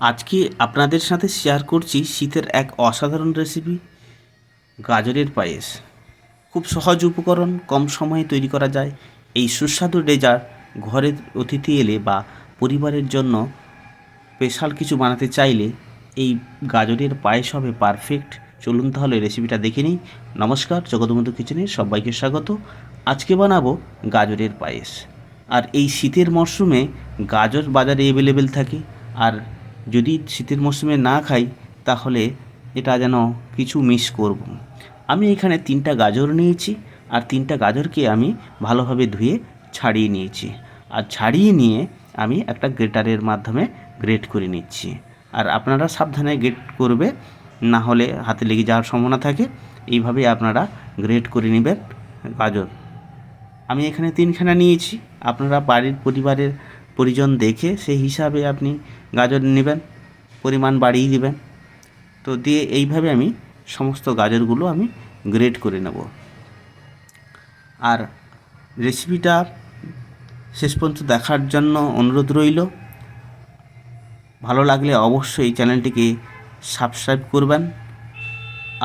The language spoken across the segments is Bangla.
আজকে আপনাদের সাথে শেয়ার করছি শীতের এক অসাধারণ রেসিপি গাজরের পায়েস। খুব সহজ উপকরণ, কম সময়ে তৈরি করা যায়। এই সুস্বাদু ডেজার্ট ঘরের অতিথি এলে বা পরিবারের জন্য স্পেশাল কিছু বানাতে চাইলে এই গাজরের পায়েস হবে পারফেক্ট চলুন তাহলে রেসিপিটা দেখে নিই। নমস্কার জগৎবন্ধু কিচেনে সবাইকে স্বাগত। আজকে বানাবো গাজরের পায়েস। আর এই শীতের মরশুমে গাজর বাজারে অ্যাভেলেবেল থাকে। আর যদি শীতের মরশুমে না খাই, তাহলে এটা যেন কিছু মিস করব। আমি এখানে তিনটা গাজর নিয়েছি, আর তিনটা গাজরকে আমি ভালোভাবে ধুয়ে ছাড়িয়ে নিয়েছি। আর ছাড়িয়ে নিয়ে আমি একটা গ্রেটারের মাধ্যমে গ্রেট করে নিচ্ছি। আর আপনারা সাবধানে গ্রেট করবে, না হলে হাতে লেগে যাওয়ার সম্ভাবনা থাকে। এইভাবে আপনারা গ্রেট করে নেবেন গাজর। আমি এখানে তিনখানা নিয়েছি। আপনারা বাড়ির পরিবারের পরিজন দেখে সেই হিসাবে আপনি গাজর নেবেন, পরিমাণ বাড়িয়ে দেবেন। তো দিয়ে এইভাবে আমি সমস্ত গাজরগুলো আমি গ্রেড করে নেব। আর রেসিপিটা শেষ পর্যন্ত দেখার জন্য অনুরোধ রইল। ভালো লাগলে অবশ্যই এই চ্যানেলটিকে সাবস্ক্রাইব করবেন।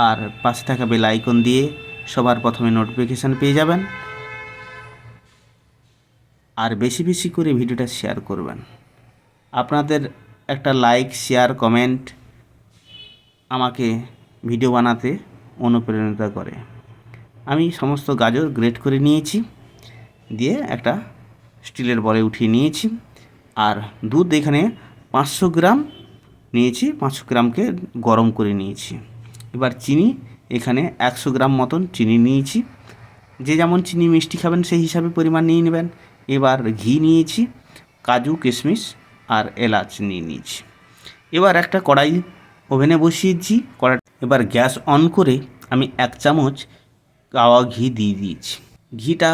আর পাশে থাকা বেল আইকন দিয়ে সবার প্রথমে নোটিফিকেশান পেয়ে যাবেন। আর বেশি বেশি করে ভিডিওটা শেয়ার করবেন। আপনাদের একটা লাইক শেয়ার কমেন্ট আমাকে ভিডিও বানাতে অনুপ্রেরণিত করে। আমি সমস্ত গাজর গ্রেট করে নিয়েছি, দিয়ে একটা স্টিলের বলে উঠিয়ে নিয়েছি, আর দুধ এখানে পাঁচশো গ্রাম নিয়েছি, পাঁচশো গ্রামকে গরম করে নিয়েছি। এবার চিনি, এখানে একশো গ্রাম মতন চিনি নিয়েছি। যে যেমন চিনি মিষ্টি খাবেন, সেই হিসাবে পরিমাণ নিয়ে নেবেন। এবার ঘি নিয়েছি, কাজু, কিশমিশ আর এলাচ নিয়ে নিয়েছি। এবার একটা কড়াই ওভেনে বসিয়েছি কড়াই এবার গ্যাস অন করে আমি এক চামচ গাওয়া ঘি দিয়ে দিয়েছি। ঘিটা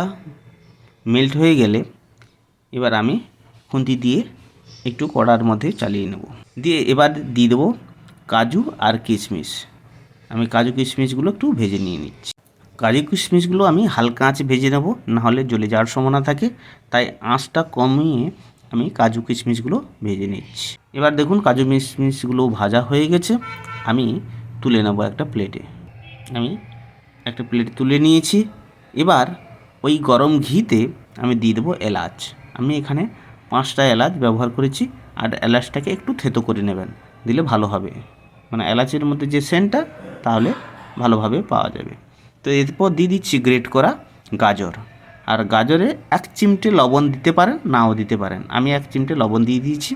মেল্ট হয়ে গেলে এবার আমি খুন্তি দিয়ে একটু কড়ার মধ্যে চালিয়ে নেব। দিয়ে এবার দিয়ে দেবো কাজু আর কিশমিশ। আমি কাজু, কিশমিশগুলো একটু ভেজে নিয়ে নিচ্ছি। কাজু কিশমিশগুলো আমি হালকা আঁচে ভেজে নেব, নাহলে জ্বলে যাওয়ার সম্ভাবনা থাকে। তাই আঁচটা কমিয়ে আমি কাজু কিশমিশগুলো ভেজে নিচ্ছি। এবার দেখুন কাজু কিশমিশগুলো ভাজা হয়ে গেছে। আমি তুলে নেব একটা প্লেটে আমি একটা প্লেট তুলে নিয়েছি। এবার ওই গরম ঘিতে আমি দিয়ে দেবো এলাচ। আমি এখানে পাঁচটা এলাচ ব্যবহার করেছি, আর এলাচটাকে একটু থেতো করে নেবেন, দিলে ভালো হবে। মানে এলাচের মধ্যে যে সেন্টটা, তাহলে ভালোভাবে পাওয়া যাবে। তো এরপর দিয়ে দিচ্ছি গ্রেট করা গাজর। আর গাজরে এক চিমটে লবণ দিতে পারেন, নাও দিতে পারেন। আমি এক চিমটে লবণ দিয়ে দিয়েছি।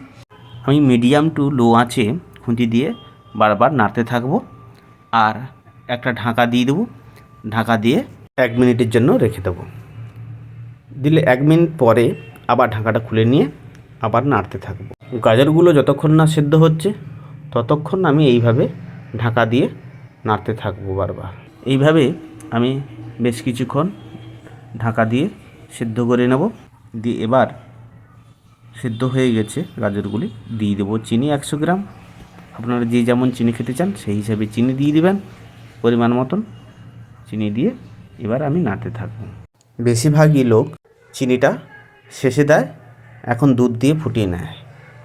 আমি মিডিয়াম টু লো আঁচে খুঁটি দিয়ে বারবার নাড়তে থাকব। আর একটা ঢাকা দিয়ে দেবো। ঢাকা দিয়ে এক মিনিটের জন্য রেখে দেবো। দিলে এক মিনিট পরে আবার ঢাকাটা খুলে নিয়ে আবার নাড়তে থাকব। গাজরগুলো যতক্ষণ না সেদ্ধ হচ্ছে, ততক্ষণ আমি এইভাবে ঢাকা দিয়ে নাড়তে থাকব বারবার। এইভাবে আমি বেশ কিছুক্ষণ ঢাকা দিয়ে সেদ্ধ করে নেব। দিয়ে এবার সেদ্ধ হয়ে গেছে গাজরগুলি। দিয়ে দেবো চিনি একশো গ্রাম। আপনারা যে যেমন চিনি খেতে চান, সেই হিসাবে চিনি দিয়ে দেবেন পরিমাণ মতন। চিনি দিয়ে এবার আমি নাতে থাকব। বেশিরভাগই লোক চিনিটা শেষে দেয়, এখন দুধ দিয়ে ফুটিয়ে নেয়।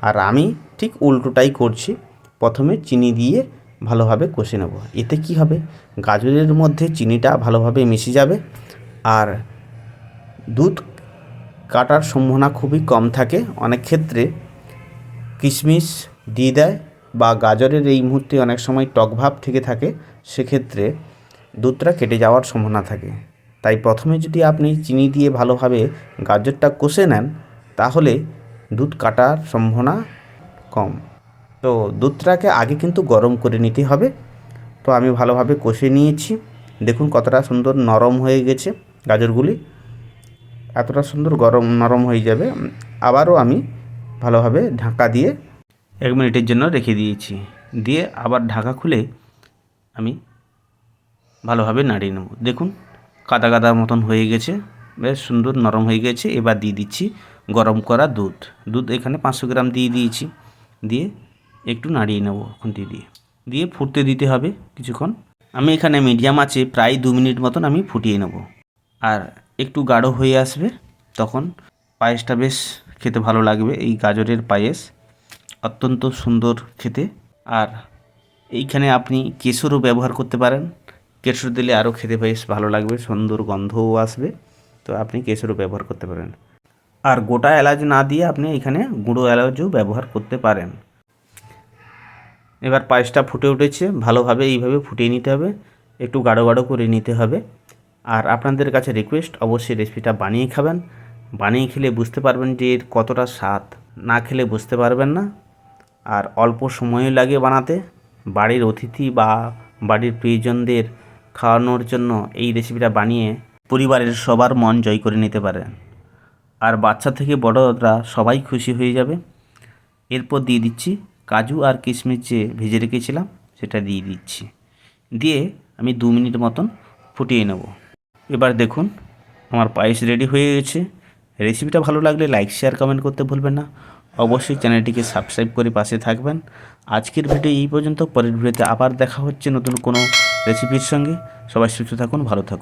আর আমি ঠিক উল্টোটাই করছি। প্রথমে চিনি দিয়ে ভালোভাবে কষে নেব। এতে কি হবে? গাজরের মধ্যে চিনিটা ভালোভাবে মিশে যাবে আর দুধ কাটার সম্ভাবনা খুবই কম থাকে। অনেক ক্ষেত্রে কিশমিশ দিয়ে দেয় বা গাজরের এই মুহূর্তে অনেক সময় টক ভাব থেকে থাকে, সেক্ষেত্রে দুধটা কেটে যাওয়ার সম্ভাবনা থাকে। তাই প্রথমে যদি আপনি চিনি দিয়ে ভালোভাবে গাজরটা কষে নেন, তাহলে দুধ কাটার সম্ভাবনা কম। তো দুধটাকে আগে কিন্তু গরম করে নিতে হবে। তো আমি ভালোভাবে কষে নিয়েছি। দেখুন কতটা সুন্দর নরম হয়ে গেছে গাজরগুলি। এতটা সুন্দর গরম নরম হয়ে যাবে। আবারও আমি ভালোভাবে ঢাকা দিয়ে এক মিনিটের জন্য রেখে দিয়েছি। দিয়ে আবার ঢাকা খুলে আমি ভালোভাবে নাড়িয়ে নেব। দেখুন কাদা কাদা মতন হয়ে গেছে। বেশ সুন্দর নরম হয়ে গেছে। এবার দিয়ে দিচ্ছি গরম করা দুধ। দুধ এখানে পাঁচশো গ্রাম দিয়ে দিয়েছি। দিয়ে একটু নাড়িয়ে নেব খুন্তি দিয়ে দিয়ে। ফুটতে দিতে হবে কিছুক্ষণ। আমি এখানে মিডিয়াম আছে, প্রায় দু মিনিট মতন আমি ফুটিয়ে নেব। আর একটু গাঢ় হয়ে আসবে তখন পায়েসটা বেশ খেতে ভালো লাগবে, এই গাজরের পায়েস। অত্যন্ত সুন্দর খেতে। আর এইখানে আপনি কেশরও ব্যবহার করতে পারেন। কেশর দিলে আরও খেতে বেশ ভালো লাগবে, সুন্দর গন্ধও আসবে। তো আপনি কেশরও ব্যবহার করতে পারেন। আর গোটা এলাচ না দিয়ে আপনি এখানে গুঁড়ো এলাচও ব্যবহার করতে পারেন। এবার পায়েসটা ফুটে উঠেছে, ভালোভাবে এইভাবে ফুটিয়ে নিতে হবে, একটু গাঢ় গাঢ় করে নিতে হবে। আর আপনাদের কাছে রিকোয়েস্ট অবশ্যই রেসিপিটা বানিয়ে খাবেন। বানিয়ে খেলে বুঝতে পারবেন যে এর কতটা স্বাদ, না খেলে বুঝতে পারবেন না। আর অল্প সময়ও লাগে বানাতে। বাড়ির অতিথি বা বাড়ির প্রিয়জনদের খাওয়ানোর জন্য এই রেসিপিটা বানিয়ে পরিবারের সবার মন জয় করে নিতে পারেন। আর বাচ্চা থেকে বড়রা সবাই খুশি হয়ে যাবে। এরপর দিয়ে দিচ্ছি কাজু আর কিশমিশ যে ভেজে রেখেছিলাম, সেটা দিয়ে দিচ্ছি। দিয়ে আমি দু মিনিট মতন ফুটিয়ে নেব। এবার দেখুন, আমার পায়েস রেডি হয়ে গেছে। রেসিপিটা ভালো লাগলে লাইক, শেয়ার, কমেন্ট করতে ভুলবেন না। অবশ্যই চ্যানেলটিকে সাবস্ক্রাইব করে পাশে থাকবেন। আজকের ভিডিও এই পর্যন্ত, পরের ভিডিওতে আবার দেখা হচ্ছে নতুন কোনো রেসিপির সঙ্গে। সবাই সুস্থ থাকুন, ভালো থাকুন।